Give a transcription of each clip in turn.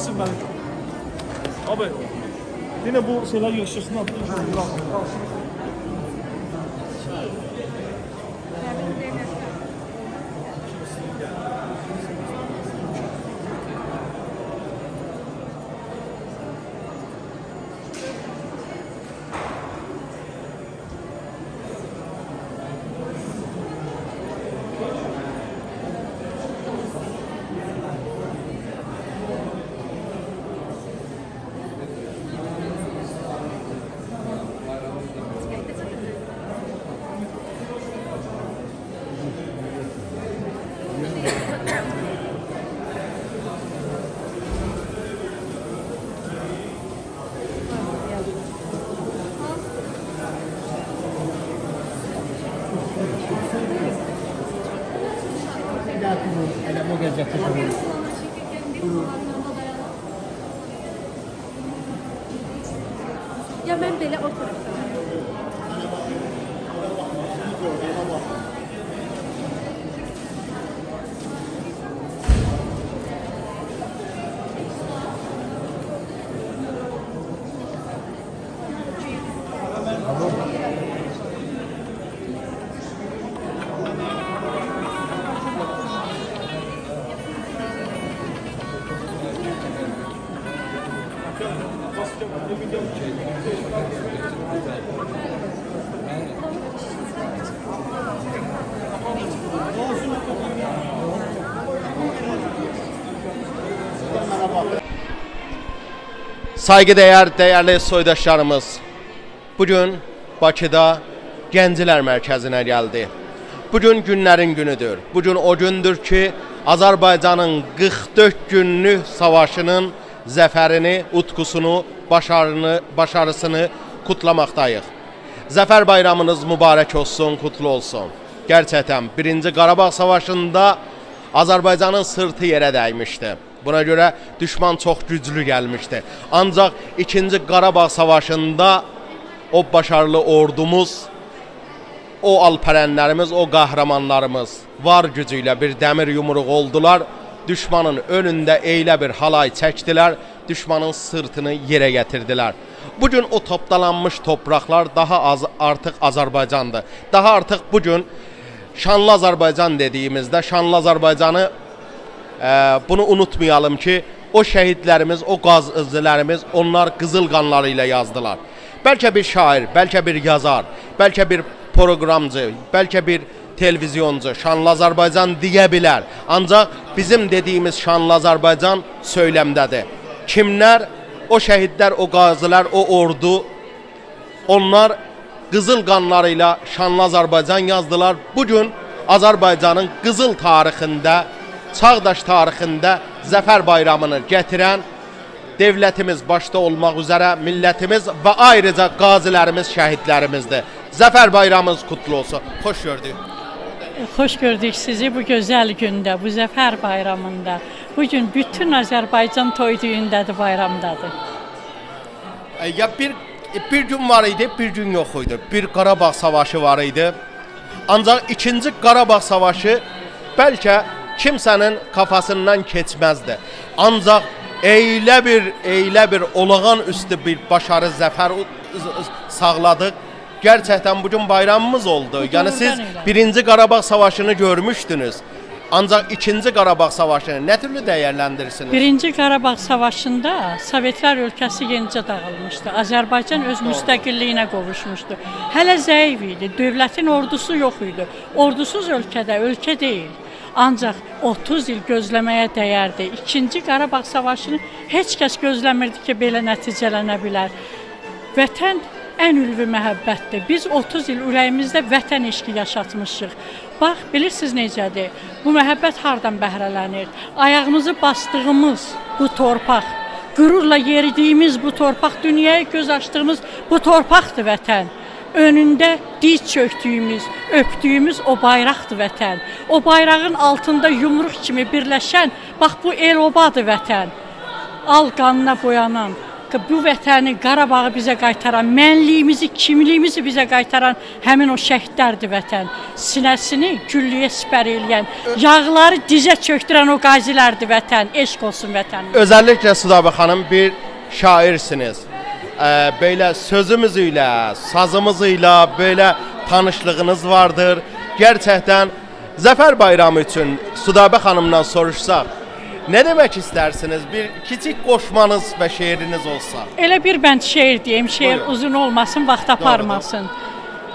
Basın ben. Abi yine bu şeyler yaşasın abi. Saygıdeğer değerli soydaşlarımız, bugün Bakıda Gənclər Mərkəzinə gəldi. Bugün günlərin günüdür. Bugün o gündür ki, Azərbaycanın 44 günlük savaşının zəfərini, utkusunu, başarını, başarısını kutlamaqdayıq. Zəfər bayramınız mübarək olsun, kutlu olsun. Gerçəkdən 1-ci Qarabağ savaşında Azərbaycanın sırtı yerə dəymişdi. Buna görə düşman çox güclü gəlmişdi. Ancaq 2-ci Qarabağ savaşında o başarılı ordumuz, o alpərənlərimiz, o qəhrəmanlarımız var gücü ilə bir dəmir yumruq oldular. Düşmanın önündə eylə bir halay çəkdilər, düşmanın sırtını yerə gətirdilər. Bugün o topdalanmış topraklar daha az artıq Azərbaycandır. Daha artıq bugün şanlı Azərbaycan dediyimizdə şanlı Azərbaycanı Ee, bunu unutmayalım ki o şehitlerimiz, o gazilerimiz onlar kızıl qanları yazdılar. Bəlkə bir şair, bəlkə bir yazar, bəlkə bir proqramcı, bəlkə bir televizyoncu şanlı Azərbaycan deyə bilər. Ancaq bizim dediyimiz şanlı Azərbaycan söyləmdədir. Kimlər? O şəhidlər, o qazilər, o ordu onlar qızıl qanlarıyla şanlı Azərbaycan yazdılar. Bu gün Azərbaycanın qızıl tarixində, çağdaş tarixində zəfər bayramını gətirən devlətimiz başda olmaq üzrə millətimiz və ayrıca qazilərimiz, şəhidlərimizdir. Zəfər bayramınız kutlu olsun. Xoş gördük. Xoş gördük sizi bu gözəl gündə, bu Zəfər bayramında. Bu gün bütün Azərbaycan toy düyündədir, bayramdadır. Ya bir bir gün var idi, bir gün yox idi. Bir Qarabağ savaşı var idi. Ancaq ikinci Qarabağ savaşı bəlkə kimsənin kafasından keçməzdi. Ancaq eylə bir eylə bir olağan üstü bir başarı zəfər sağladıq. Gerçekten bugün bayramımız oldu. Yani siz birinci Qarabağ savaşını görmüşdünüz. Ancaq 2-ci Qarabağ savaşını nə türlü dəyərləndirirsiniz? Birinci Qarabağ savaşında Sovetlər ölkəsi yenicə dağılmışdı. Azərbaycan öz müstəqilliyinə qovuşmuşdu. Hələ zəif idi. Dövlətin ordusu yox idi. Ordusuz ölkədə ölkə deyil. Ancaq 30 il gözləməyə dəyərdi. İkinci Qarabağ savaşını heç kəs gözləmirdi ki, belə nəticələnə bilər. Vətən ən ülvi məhəbbətdir. Biz 30 il ürəyimizdə vətən eşqi yaşatmışıq. Bax, bilirsiniz necədir? Bu məhəbbət hardan bəhrələnir? Ayağımızı bastığımız bu torpaq, qürurla yeridiyimiz bu torpaq, dünyaya göz açdığımız bu torpaqdır vətən. Önündə diz çöktüyümüz, öpdüyümüz o bayraqdır vətən. O bayrağın altında yumruq kimi birləşən, bax bu el obadır vətən al qanına boyanan, bu vətəni, Qarabağı bizə qaytaran, mənliyimizi, kimliyimizi bizə qaytaran həmin o şəhidlərdir vətən. Sinəsini güllüyə sipər eləyən, yağları dizə çöktürən o qazilərdir vətən. Eşq olsun vətənimizə. Özəlliklə Sudabə xanım bir şairsiniz. Ee, böyle sözümüzüyle, sazımızıyla böyle tanışlığınız vardır. Gerçekten Zafer Bayramı için Sudabə xanımdan soruşsaq, ne demek istersiniz? Bir küçük koşmanız ve şiiriniz olsa. Elə bir bənd şeir deyim, şeir Buyurun. uzun olmasın, vaxt aparmasın.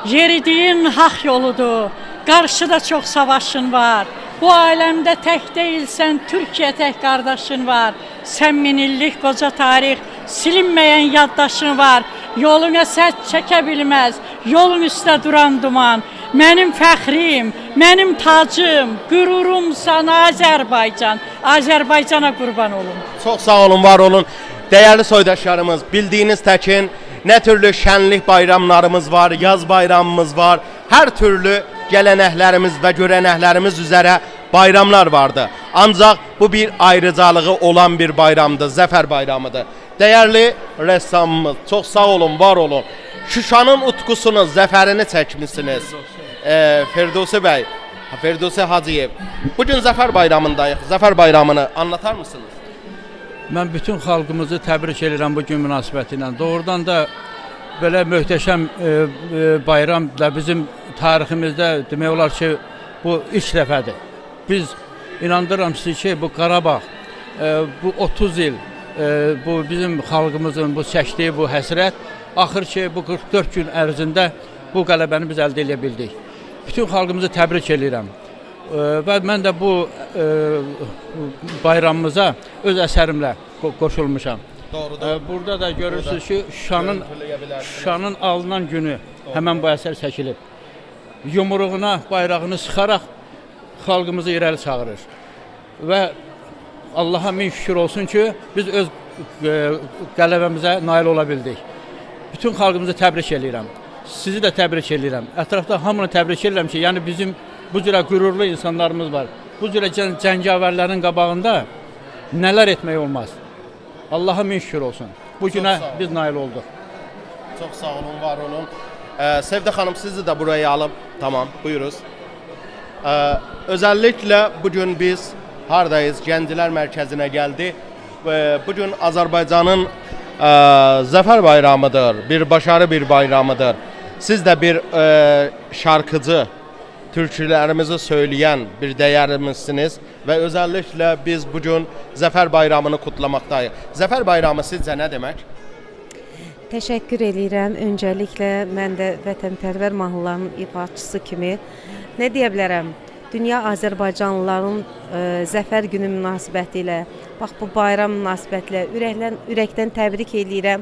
Yeridiyin haq yoludur, qarşıda çox savaşın var. Bu aləmdə tək deyilsən, Türkiyə tək qardaşın var. Sən min illik qoca tarix, silinməyən yaddaşın var. Yoluna sədd çəkə bilməz, yolun üstə duran duman. Mənim fəxrim, mənim tacım, qürurumsan Azərbaycan. Azərbaycana qurban olum. Çok sağ olun, var olun. Değerli soydaşlarımız, bildiğiniz tekin ne türlü şenlik bayramlarımız var, yaz bayramımız var. Her türlü geleneklerimiz ve göreneklerimiz üzere bayramlar vardı. Ancak bu bir ayrıcalığı olan bir bayramdı, Zafer Bayramıdır. Değerli ressamımız, çok sağ olun, var olun. Şuşanın utkusunu, zaferini çekmişsiniz. Ee, Firdevsi Bey, Firdevsi Hacıyev. Bugün Zafer Bayramındayız. Zafer Bayramını anlatar mısınız? Mən bütün xalqımızı təbrik edirəm bu gün münasibəti ilə. Doğrudan da belə möhtəşəm e, e, bayram da bizim tariximizdə demək olar ki, bu ilk dəfədir. Biz inandırıram sizi ki, bu Qarabağ e, bu 30 il e, bu bizim xalqımızın bu çəkdiyi bu həsrət axır ki, bu 44 gün ərzində bu qələbəni biz əldə edə bildik. Bütün xalqımızı təbrik edirəm. Və mən də bu bayramımıza öz əsərimlə qo- qoşulmuşam. Doğrudur. Burada da görürsüz ki, Şuşanın Şuşanın alınan günü həmən bu əsər çəkilib. Yumruğuna bayrağını sıxaraq xalqımızı irəli çağırır. Və Allaha min şükür olsun ki, biz öz qələbəmizə nail ola bildik. Bütün xalqımızı təbrik edirəm. Sizi də təbrik edirəm. Ətrafda hamını təbrik edirəm ki, yəni bizim bu cürə qürurlu insanlarımız var. Bu cürə cəng cəngavərlərin qabağında nələr etmək olmaz. Allaha min şükür olsun. Bu günə biz nail olduq. Çok sağ olun, var olun. Ee, Sevde Hanım sizi de buraya alıp tamam buyuruz. Ee, özellikle bugün biz hardayız? Gençler Merkezi'ne geldi. Bugün Azerbaycan'ın e, Zafer Bayramıdır. Bir başarı bir bayramıdır. Siz de bir e, şarkıcı, türkülerimizi söyleyen bir değerimizsiniz ve özellikle biz bugün Zafer Bayramını kutlamaktayız. Zafer Bayramı sizce ne demek? Təşəkkür eləyirəm. Öncəliklə mən də vətənpərvər mahnılarının ifaçısı kimi nə deyə bilərəm? Dünya Azərbaycanlıların ə, zəfər günü münasibətilə, bax bu bayram münasibətilə ürəkdən ürəkdən təbrik eləyirəm.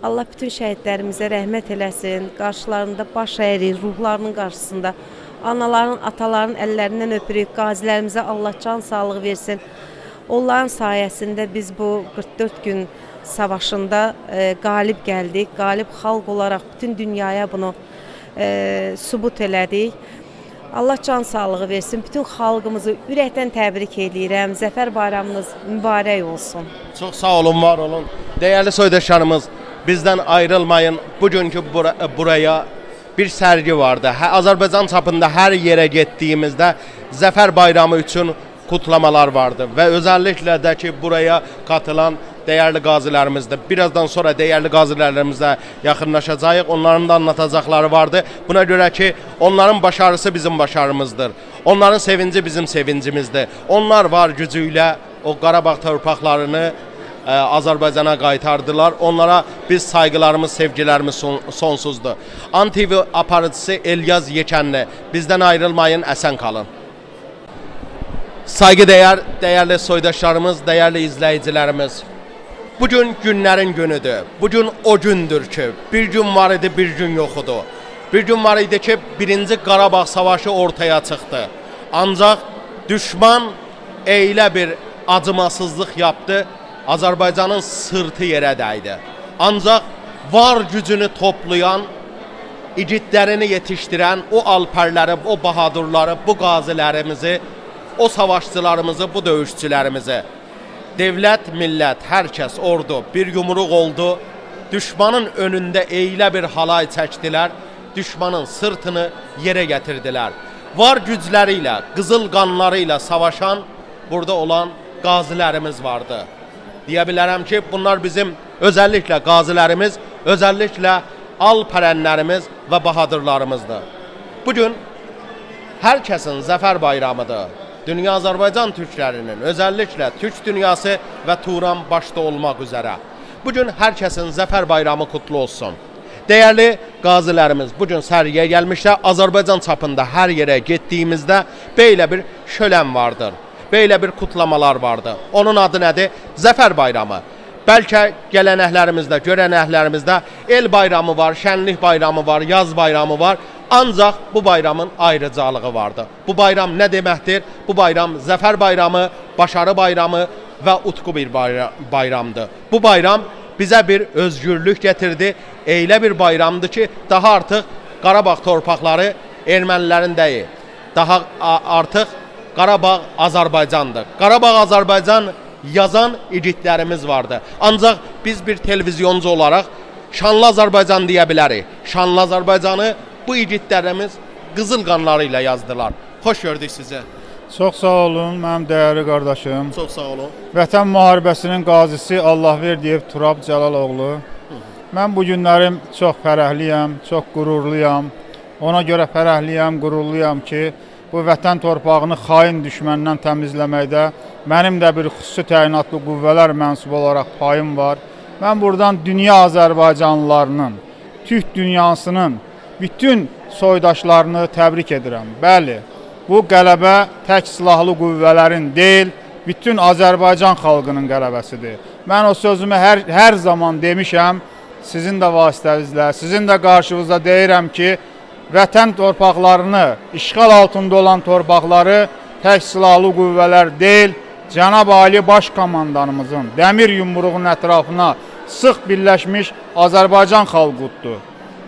Allah bütün şəhidlərimizə rəhmət eləsin. Qarşılarında baş əyirik, ruhlarının qarşısında anaların, ataların əllərindən öpürük. Qazilərimizə Allah can sağlığı versin. Onların sayəsində biz bu 44 gün savaşında e, qalib gəldik. Qalib xalq olaraq bütün dünyaya bunu e, sübut elədik. Allah can sağlığı versin. Bütün xalqımızı ürəkdən təbrik edirəm. Zəfər bayramınız mübarək olsun. Çok sağ olun, var olun. Değerli soydaşlarımız, bizden ayrılmayın. Bugünkü bura- buraya bir sergi vardı. Ha- Azerbaycan çapında her yere gittiğimizde Zafer Bayramı için kutlamalar vardı ve özellikle de ki buraya katılan değerli qazilərimizdir. Birazdan sonra değerli qazilərimizlə yaxınlaşacağıq. Onların da anlatacaqları vardı. Buna görə ki, onların başarısı bizim başarımızdır. Onların sevinci bizim sevincimizdir. Onlar var gücü ilə o Qarabağ torpaqlarını e, Azərbaycana qaytardılar. Onlara biz sayğılarımız, sevgilərimiz son, sonsuzdur. ANTV aparıcısı Elyaz Yekənli. Bizdən ayrılmayın, əsən qalın. Saygıdeğer, değerli soydaşlarımız, değerli izleyicilerimiz. Bugün günlerin günüdür. Bugün o gündür ki, bir gün var idi, bir gün idi. Bir gün var idi ki, birinci Qarabağ savaşı ortaya çıktı. Ancak düşman eyle bir acımasızlık yaptı. Azerbaycan'ın sırtı yere değdi. Ancak var gücünü toplayan, igidlərini yetişdirən o alpərləri, o bahadurları, bu qazilərimizi, o savaşçılarımızı, bu döyüşçülərimizi devlət, millət, hər kəs ordu bir yumruq oldu. Düşmanın önündə eylə bir halay çəkdilər. Düşmanın sırtını yerə gətirdilər. Var gücləri ilə, qızıl savaşan burada olan qazilərimiz vardı. Deyə bilərəm ki, bunlar bizim özəlliklə qazilərimiz, özəlliklə al pərənlərimiz və bahadırlarımızdır. Bu gün hər kəsin zəfər bayramıdır. Dünya Azərbaycan türklərinin, özəlliklə türk dünyası və Turan başda olmaq üzrə. Bu gün hər kəsin zəfər bayramı kutlu olsun. Dəyərli qazilərimiz bu gün sərgiyə gəlmişlər. Azərbaycan çapında hər yerə getdiyimizdə belə bir şölən vardır. Belə bir kutlamalar vardı. Onun adı nədir? Zəfər bayramı. Bəlkə gələnəklərimizdə, görənəklərimizdə el bayramı var, şənlik bayramı var, yaz bayramı var. Ancaq bu bayramın ayrıcalığı vardı. Bu bayram nə deməkdir? Bu bayram zəfər bayramı, başarı bayramı və utku bir bayra- bayramdır. Bu bayram bizə bir özgürlük gətirdi. Eylə bir bayramdır ki, daha artıq Qarabağ torpaqları ermənilərin deyil. Daha artıq Qarabağ Azərbaycandır. Qarabağ Azərbaycan yazan igidlərimiz vardı. Ancaq biz bir televizyoncu olaraq şanlı Azərbaycan deyə bilərik. Şanlı Azərbaycanı bu igidlərimiz qızıl qanları ilə yazdılar. Xoş gördük sizi. Çox sağ olun, mənim dəyərli qardaşım. Çox sağ olun. Vətən müharibəsinin qazisi Allahverdiyev Turab Cəlaloğlu. Mən bu günlərim çox fərəhliyəm, çox qürurluyam. Ona görə fərəhliyəm, qürurluyam ki, bu vətən torpağını xain düşməndən təmizləməkdə mənim də bir xüsusi təyinatlı qüvvələr mənsub olaraq payım var. Mən buradan dünya Azərbaycanlılarının, Türk dünyasının bütün soydaşlarını təbrik edirəm. Bəli, bu qələbə tək silahlı qüvvələrin deyil, bütün Azərbaycan xalqının qələbəsidir. Mən o sözümü hər hər zaman demişəm. Sizin də vasitənizlə, sizin də qarşınızda deyirəm ki, vətən torpaqlarını, işğal altında olan torpaqları tək silahlı qüvvələr deyil, Cənab Ali Baş komandanımızın dəmir yumruğunun ətrafına sıx birləşmiş Azərbaycan xalqı tutdu.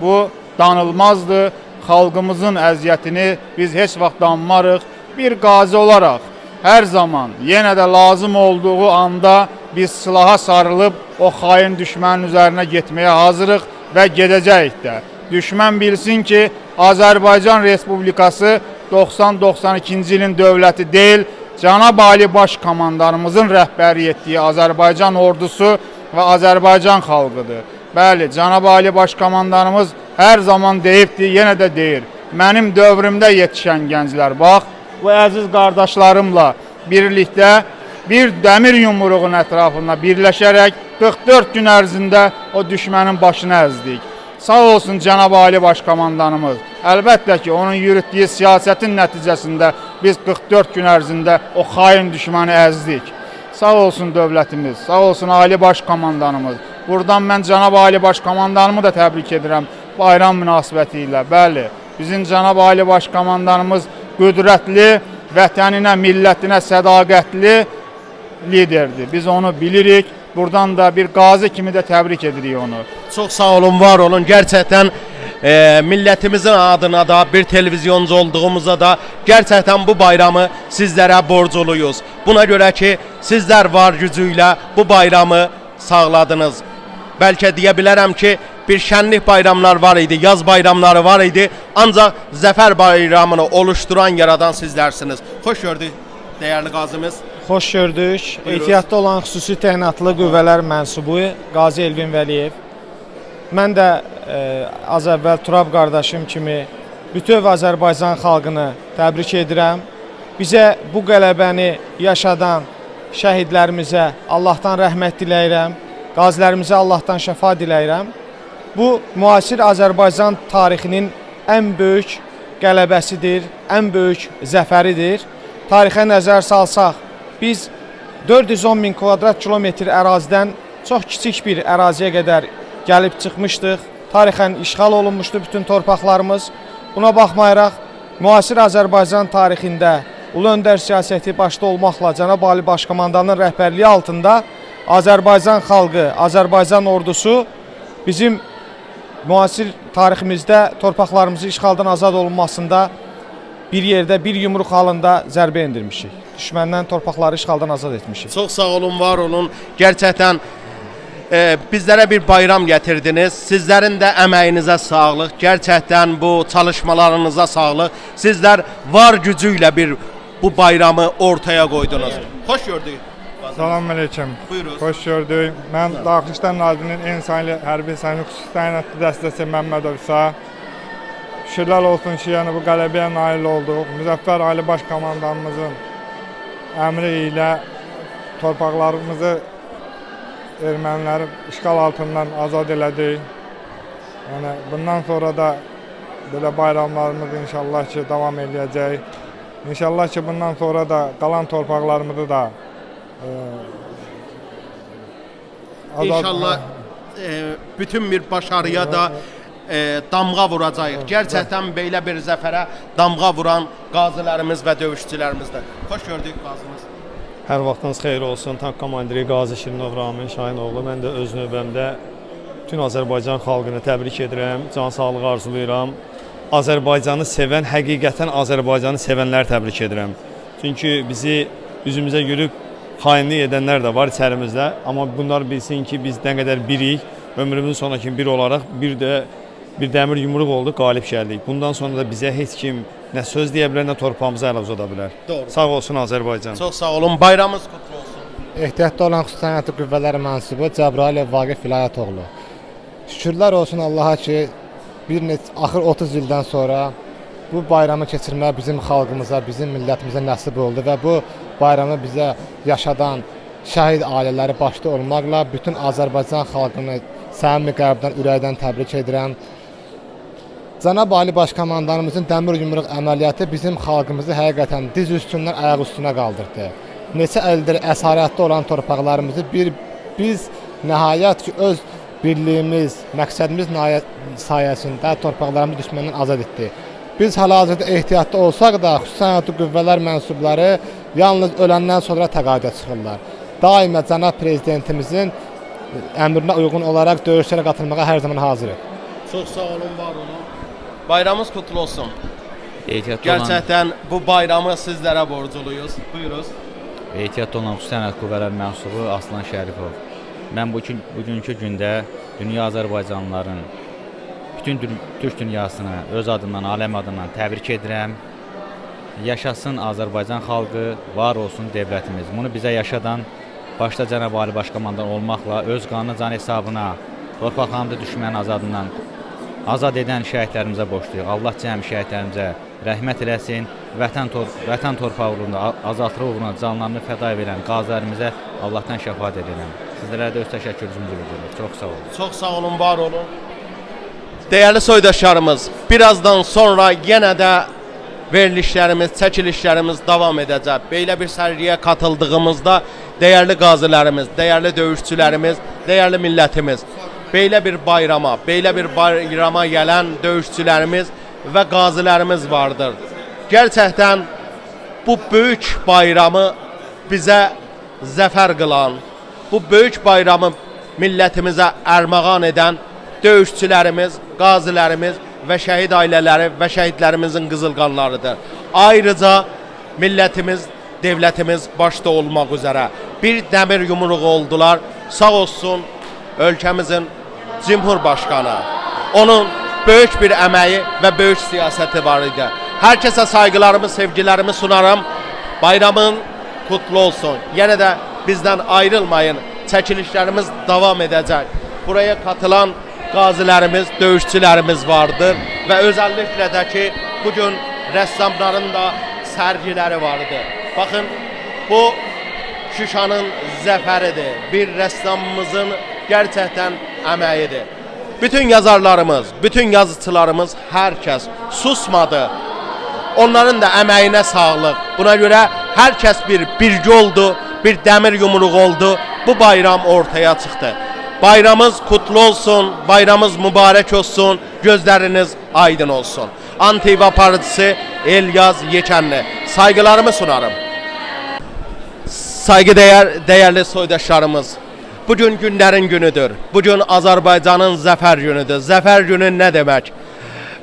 Bu danılmazdır. Xalqımızın əziyyətini biz heç vaxt danmarıq. Bir qazi olaraq hər zaman yenə də lazım olduğu anda biz silaha sarılıb o xain düşmənin üzərinə getməyə hazırıq və gedəcəyik də. Düşmən bilsin ki, Azərbaycan Respublikası 90-92-ci ilin dövləti deyil, Cənab Ali Baş komandanımızın rəhbəri etdiyi Azərbaycan ordusu və Azərbaycan xalqıdır. Bəli, Cənab Ali Baş komandanımız hər zaman deyibdi, yenə də deyir. Mənim dövrümdə yetişən gənclər, bax, bu əziz qardaşlarımla birlikdə bir dəmir yumruğun ətrafında birləşərək 44 gün ərzində o düşmənin başını əzdik. Sağ olsun Cənab Ali Baş komandanımız. Əlbəttə ki, onun yürütdüyü siyasətin nəticəsində biz 44 gün ərzində o xain düşməni əzdik. Sağ olsun dövlətimiz, sağ olsun Ali Baş komandanımız. Buradan mən Cənab Ali Baş komandanımı da təbrik edirəm bayram münasibəti ilə. Bəli, bizim Cənab Ali Baş komandanımız qüdrətli, vətəninə, millətinə sədaqətli liderdir. Biz onu bilirik. Buradan da bir qazi kimi də təbrik edirik onu. Çox sağ olun, var olun. Gerçəkdən e, millətimizin adına da, bir televizyoncu olduğumuza da gerçəkdən bu bayramı sizlərə borcluyuz. Buna görə ki, sizlər var gücü ilə bu bayramı sağladınız. Bəlkə deyə bilərəm ki, bir şənlik bayramlar var idi, yaz bayramları var idi. Ancaq zəfər bayramını oluşduran, yaradan sizlərsiniz. Xoş gördük dəyərli qazimiz. Xoş gördük. Buyurun. Ehtiyatda olan xüsusi təyinatlı qüvvələr mənsubu Qazi Elvin Vəliyev. Mən də e, az əvvəl Turab qardaşım kimi bütöv Azərbaycan xalqını təbrik edirəm. Bizə bu qələbəni yaşadan şəhidlərimizə Allahdan rəhmət diləyirəm. Qazilərimizə Allahdan şəfa diləyirəm. Bu müasir Azərbaycan tarixinin ən böyük qələbəsidir, ən böyük zəfəridir. Tarixə nəzər salsaq, biz 410 min kvadrat kilometr ərazidən çox kiçik bir əraziyə qədər gəlib çıxmışdıq. Tarixən işğal olunmuşdu bütün torpaqlarımız. Buna baxmayaraq müasir Azərbaycan tarixində Ulu Öndər siyasəti başda olmaqla Cənab Ali Başkomandanın rəhbərliyi altında Azərbaycan xalqı, Azərbaycan ordusu bizim müasir tariximizdə torpaqlarımızın işğaldan azad olunmasında bir yerdə bir yumruq halında zərbə endirmişik. Düşməndən torpaqları işğaldan azad etmişik. Çox sağ olun, var olun. Gerçəkdən e, bizlərə bir bayram gətirdiniz. Sizlərin də əməyinizə sağlıq. Gerçəkdən bu çalışmalarınıza sağlıq. Sizlər var gücü ilə bir bu bayramı ortaya qoydunuz. Xoş gördük. Salam aleyküm. Buyurun. Xoş gördük. Mən Daxili İşlər Nazirliyinin İnsani Hərbi Səni Xüsusi Təyinatlı Dəstəsi Məmmədov İsa. Şükürlər olsun ki, yəni bu qələbəyə nail olduq. Müzəffər Ali Baş Komandanımızın əmri ilə torpaqlarımızı ermənilərin işğal altından azad elədik. Yəni bundan sonra da belə bayramlarımız inşallah ki davam eləyəcək. İnşallah ki bundan sonra da qalan torpaqlarımızı da e, azad- İnşallah e, bütün bir başarıya da e, damğa vuracağıq. Gerçəkdən belə bir zəfərə damğa vuran qazilərimiz və döyüşçülərimizdir. Xoş gördük qazımız. Hər vaxtınız xeyir olsun. Tank komandiri Qazi Şirinov Ramin Şahinoğlu. Mən də öz növbəmdə bütün Azərbaycan xalqını təbrik edirəm. Can sağlığı arzulayıram. Azərbaycanı sevən, həqiqətən Azərbaycanı sevənləri təbrik edirəm. Çünki bizi üzümüzə gülüb xainlik edənlər də var içərimizdə. Amma bunlar bilsin ki, biz nə qədər birik, ömrümüzün sonrakı bir olaraq bir də bir dəmir yumruq olduq, qalib gəldik. Bundan sonra da bizə heç kim nə söz deyə bilər, nə torpağımıza əl uzada bilər. Doğru. Sağ olsun Azərbaycan. Çox sağ olun. Bayramınız qutlu olsun. Ehtiyatda olan xüsusi təyinatlı qüvvələr mənsubu Cəbrayıl Vaqif Vilayətoğlu. Şükürlər olsun Allaha ki, bir neç axır 30 ildən sonra bu bayramı keçirmək bizim xalqımıza, bizim millətimizə nəsib oldu və bu bayramı bizə yaşadan şəhid ailələri başda olmaqla bütün Azərbaycan xalqını səmimi qəlbdən, ürəkdən təbrik edirəm. Cənab Ali Başkomandanımızın dəmir yumruq əməliyyatı bizim xalqımızı həqiqətən diz üstündən ayaq üstünə qaldırdı. Neçə ildir əsarətdə olan torpaqlarımızı bir biz nəhayət ki öz birliyimiz, məqsədimiz sayəsində torpaqlarımızı düşməndən azad etdi. Biz hal-hazırda ehtiyatlı olsaq da xüsusi sənayət qüvvələr mənsubları yalnız öləndən sonra təqaüdə çıxırlar. Daima cənab prezidentimizin əmrinə uyğun olaraq döyüşlərə qatılmağa hər zaman hazırıq. Çox sağ olun, var olun. Bayramınız qutlu olsun. Ehtiyatlı olan, Gerçəkdən bu bayramı sizlərə borcluyuz. Buyuruz. ehtiyatlı olan xüsusi sənəd qüvvələr mənsubu Aslan Şərifov. Mən bu gün bugünkü gündə dünya Azərbaycanlıların bütün türk dünyasını öz adımdan, aləm adından təbrik edirəm. Yaşasın Azərbaycan xalqı, var olsun dövlətimiz. Bunu bizə yaşadan başda Cənab Ali Başkomandan olmaqla öz qanı can hesabına torpaqlarımızı düşmənin azadından azad edən şəhidlərimizə borcluyuq. Allah cəmi şəhidlərimizə rəhmət eləsin. Vətən tor vətən torpağı uğrunda, azadlıq uğrunda canlarını fəda verən qazilərimizə Allahdan şəfaət edirəm. Sizlərə də öz təşəkkürümüzü bildiririk. Çox sağ olun. Çox sağ olun, var olun. Dəyərli soydaşlarımız, birazdan sonra yenə də verilişlərimiz, çəkilişlərimiz davam edəcək. Belə bir sərgiyə qatıldığımızda dəyərli qazilərimiz, dəyərli döyüşçülərimiz, dəyərli millətimiz belə bir bayrama, belə bir bayrama gələn döyüşçülərimiz və qazilərimiz vardır. Gerçəkdən bu böyük bayramı bizə zəfər qılan, bu böyük bayramı millətimizə ərmağan edən döyüşçülərimiz, qazilərimiz və şəhid ailələri və şəhidlərimizin qızıl qanlarıdır. Ayrıca millətimiz, dövlətimiz başda olmaq üzrə bir dəmir yumruğu oldular. Sağ olsun ölkəmizin Cumhurbaşqanı. Onun böyük bir əməyi və böyük siyasəti var idi. Hər kəsə sayğılarımı, sevgilərimi sunarım. Bayramın kutlu olsun. Yenə də bizdən ayrılmayın. Çəkilişlərimiz davam edəcək. Buraya katılan qazilərimiz, döyüşçülərimiz vardır və özəlliklə də ki, bu gün rəssamların da sərgiləri vardır. Baxın, bu Şuşanın zəfəridir. Bir rəssamımızın gerçəkdən əməyidir. Bütün yazarlarımız, bütün yazıçılarımız hər kəs susmadı. Onların da əməyinə sağlıq. Buna görə hər kəs bir birgə oldu, bir dəmir yumruq oldu. Bu bayram ortaya çıxdı. Bayramımız kutlu olsun, bayramımız mübarək olsun, gözləriniz aydın olsun. Antiva partisi Elyaz Yekənli. Saygılarımı sunarım. Saygıdeğer değerli soydaşlarımız. Bugün günlerin günüdür. Bugün Azerbaycan'ın zafer günüdür. Zafer günü ne demek?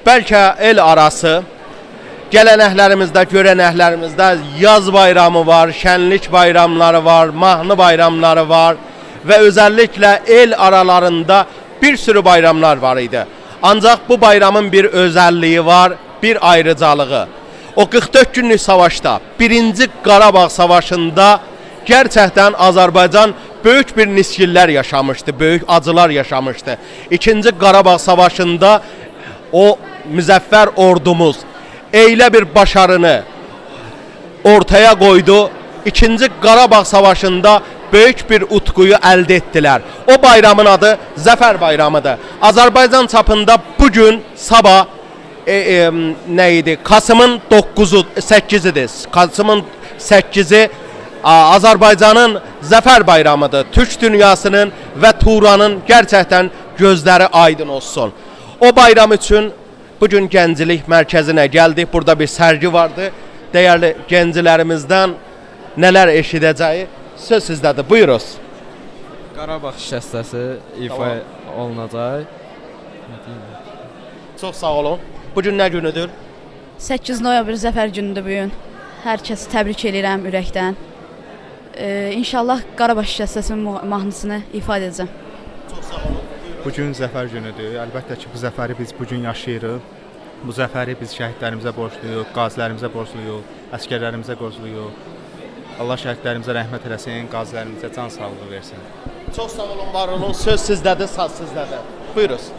Belki el arası Gələnəklərimizdə, görənəklərimizdə yaz bayramı var, şənlik bayramları var, mahnı bayramları var və özəlliklə el aralarında bir sürü bayramlar var idi. Ancaq bu bayramın bir özəlliyi var, bir ayrıcalığı. O 44 günlük savaşda, 1-ci Qarabağ savaşında gerçəkdən Azərbaycan böyük bir niskillər yaşamışdı, böyük acılar yaşamışdı. 2-ci Qarabağ savaşında o müzəffər ordumuz eylə bir başarını ortaya koydu. İkinci Qarabağ Savaşı'nda böyük bir utkuyu əldə etdilər. O bayramın adı Zəfər bayramıdır. Azərbaycan çapında bu gün sabah e, e, nə? Kasımın 9-u, 8-idir. Kasımın 8-i a, Azərbaycanın Zəfər bayramıdır. Türk dünyasının və Turanın gerçəkdən gözləri aydın olsun. O bayram üçün bugün Gənclik mərkəzinə gəldik. Burada bir sərgi vardı. Dəyərli gəncilərimizdən nələr eşidəcəyi söz sizdədir. Buyuruz. Qarabağ şikəstəsi ifa olunacaq. Çox sağ olun. Bugün nə günüdür? 8 noyabr zəfər günüdür bu gün. Hər kəsi təbrik edirəm ürəkdən. Ee, inşallah Qarabağ şikəstəsinin mu- mahnısını ifa edəcəm. Bu gün zəfər günüdür. Əlbəttə ki, bu zəfəri biz bu gün yaşayırıq. Bu zəfəri biz şəhidlərimizə borcluyuq, qazilərimizə borcluyuq, əsgərlərimizə borcluyuq. Allah şəhidlərimizə rəhmət eləsin, qazilərimizə can sağlığı versin. Çox sağ olun, var olun. Söz sizdədir, saz sizdədir. Buyuruz.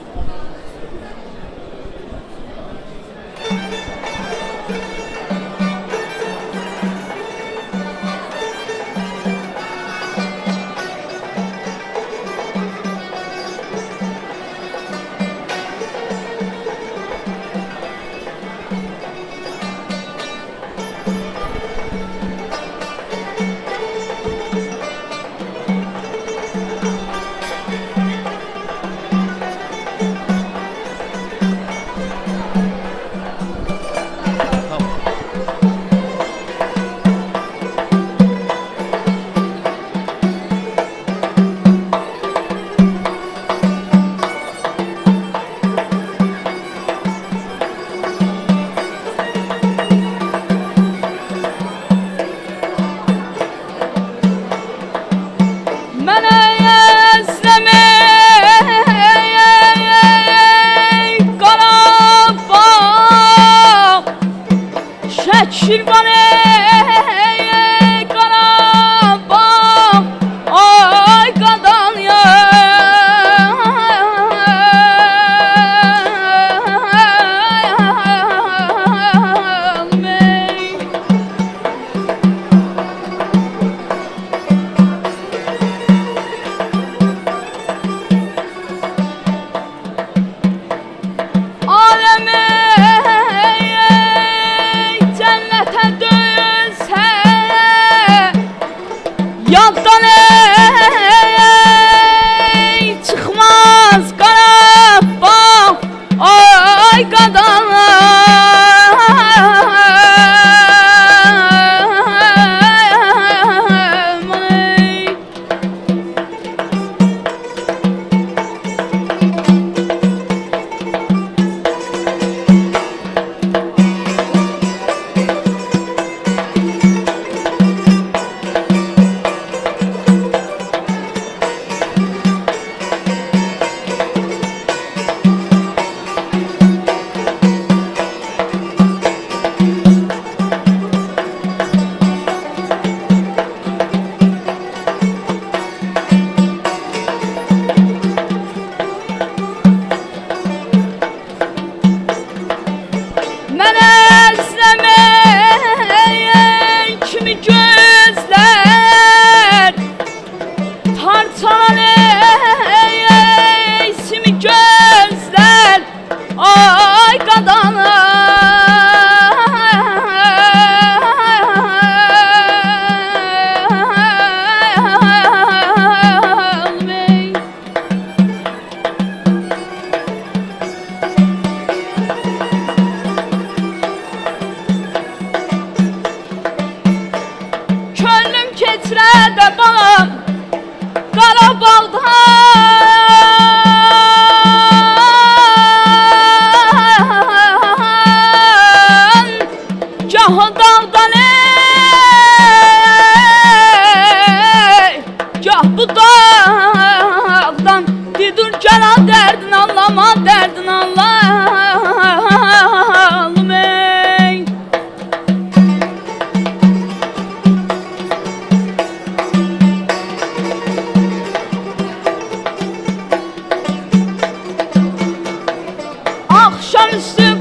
Como se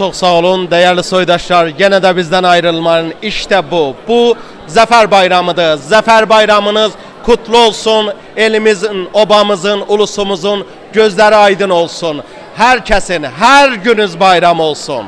Çox sağ olun dəyərli soydaşlar. Yenə də bizdən ayrılmayın. İşte bu. Bu Zəfər bayramıdır. Zəfər bayramınız kutlu olsun. Elimizin, obamızın, ulusumuzun gözləri aydın olsun. Hər kəsin hər gününüz bayram olsun.